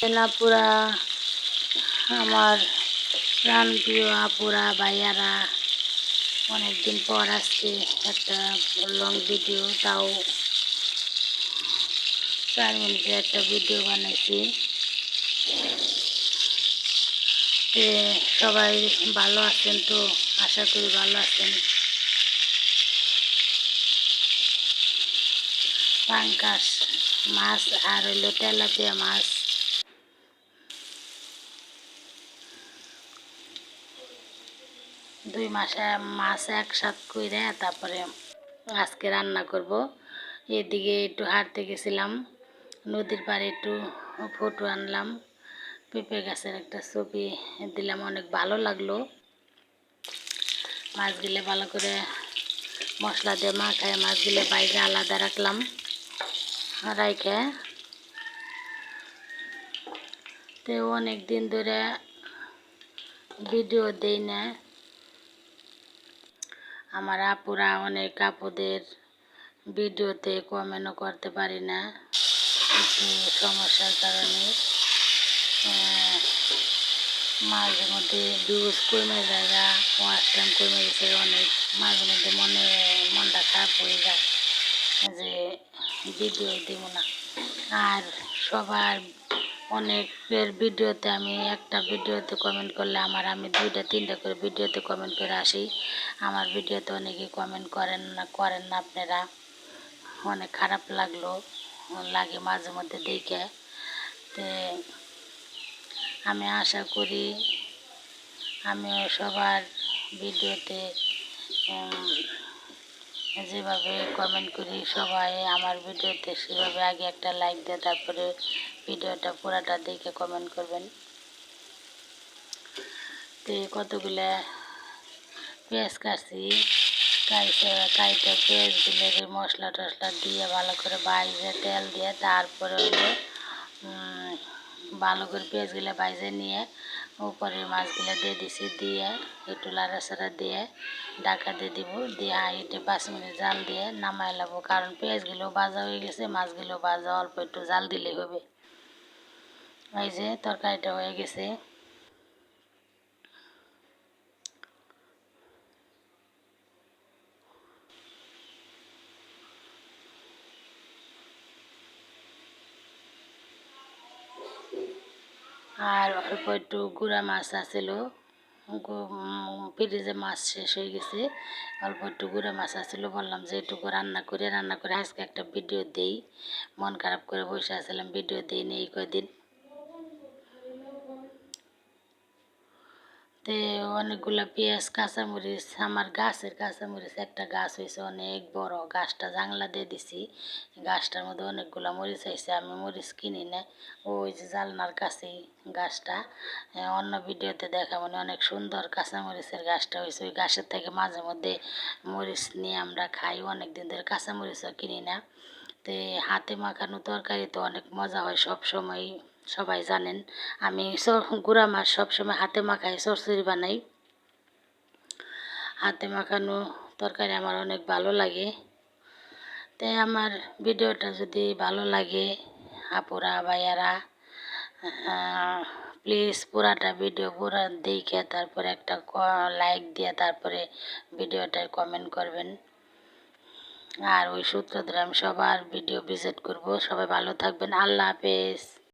আপুরা আমার প্রাণ প্রিয় আপুরা, ভাইয়ারা, অনেকদিন পর আজকে একটা লং ভিডিও তাও চার মিনিটের একটা ভিডিও বানাইছি। সবাই ভালো আছেন তো? আশা করি ভালো আছেন। পাঙ্কাশ মাছ আর হইল তেলাপিয়া মাছ। দুই মাসে মাছ একসাথ করে তারপরে আজকে রান্না করব। এদিকে একটু হাঁটতে গেছিলাম, নদীর পাড়ে একটু ফটো আনলাম। পেঁপে গাছের একটা ছবি দিলাম, অনেক ভালো লাগল। মাছগুলো ভালো করে মশলা দিয়ে মাখায় মাছগুলো বাইরে আলাদা রাখলাম, রাইখে। তো অনেক দিন ধরে ভিডিও দেই না আমার আপুরা অনেক আপুদের ভিডিওতে কমেন্টও করতে পারি না, একটু সমস্যার কারণে। মাঝে মধ্যে ভিউজ কমে জায়গা ওয়াচ টাইম কমে গেছে, অনেক মাঝে মধ্যে মনে, মনটা খারাপ হয়ে যায় যে ভিডিও দেবো না। আর সবার অনেকের ভিডিওতে আমি একটা ভিডিওতে কমেন্ট করলে আমার, আমি দুইটা, তিনটা করে ভিডিওতে কমেন্ট করে আসি। আমার ভিডিওতে অনেকে কমেন্ট করেন না করেন না আপনারা। অনেক খারাপ লাগল, লাগে মাঝে মধ্যে দেখে। তে আমি আশা করি আমিও সবার ভিডিওতে যেভাবে কমেন্ট করি সবাই আমার ভিডিওতে সেভাবে আগে একটা লাইক দিয়ে, তারপরে ভিডিওটা পুরাটা দেখে কমেন্ট করবেন। তো কতগুলো পেঁয়াজ কাটছি কাইটে কাইটে পেঁয়াজ দিলে মশলা টশলা দিয়ে ভালো করে বাইজে তেল দিয়ে তারপরে হলো ভালো করে পেঁয়াজগুলো বাইজে নিয়ে উপরে মাছগুলো দিয়ে দিছি দিয়ে একটু লাড়াচাড়া দিয়ে ডাকা দিয়ে দিব দিয়ে হাইটে পাঁচ মিনিট জাল দিয়ে নামাই লাবো কারণ পেঁয়াজগুলো ভাজা হয়ে গেছে মাছগুলো ভাজা অল্প একটু জাল দিলেই হবে এই যে তরকারিটা হয়ে গেছে আর অল্প একটু গুঁড়া মাছ আছিল। ফ্রিজে মাছ শেষ হয়ে গেছে, অল্প একটু গুঁড়া মাছ আছিল। বললাম যে এটুকু রান্না করে রান্না করে আজকে একটা ভিডিও দিই। মন খারাপ করে বসে আসলাম ভিডিও দিই নি এই কয়দিন। তে অনেকগুলো পেঁয়াজ, কাঁচামরিচ, আমার গাছের কাঁচামরিচ একটা গাছ হয়েছে অনেক বড়। গাছটা জাংলা দিয়ে দিছি। গাছটার মধ্যে অনেকগুলো মরিচ হয়েছে আমি মরিচ কিনি না ওই যে জালনার কাছেই গাছটা। অন্য ভিডিওতে দেখা মানে অনেক সুন্দর কাঁচামরিচের গাছটা হয়েছে ওই গাছের থেকে মাঝে মধ্যে মরিচ নিয়ে আমরা খাই অনেক দিন ধরে কাঁচামরিচও কিনি না। তে হাতে মাখানো তরকারি তো অনেক মজা হয় সব সময় সবাই জানেন। আমি গুঁড়া মাছ সবসময় হাতে মাখাই চরচড়ি বানাই। হাতে মাখানো তরকারি আমার অনেক ভালো লাগে। তাই আমার ভিডিওটা যদি ভালো লাগে, আপুরা, ভাইয়ারা প্লিজ পুরাটা ভিডিও পুরা দেখে তারপরে একটা লাইক দিয়ে তারপরে ভিডিওটায় কমেন্ট করবেন। আর ওই সূত্র ধরে আমি সবার ভিডিও ভিজিট করব। সবাই ভালো থাকবেন। আল্লাহ হাফেজ।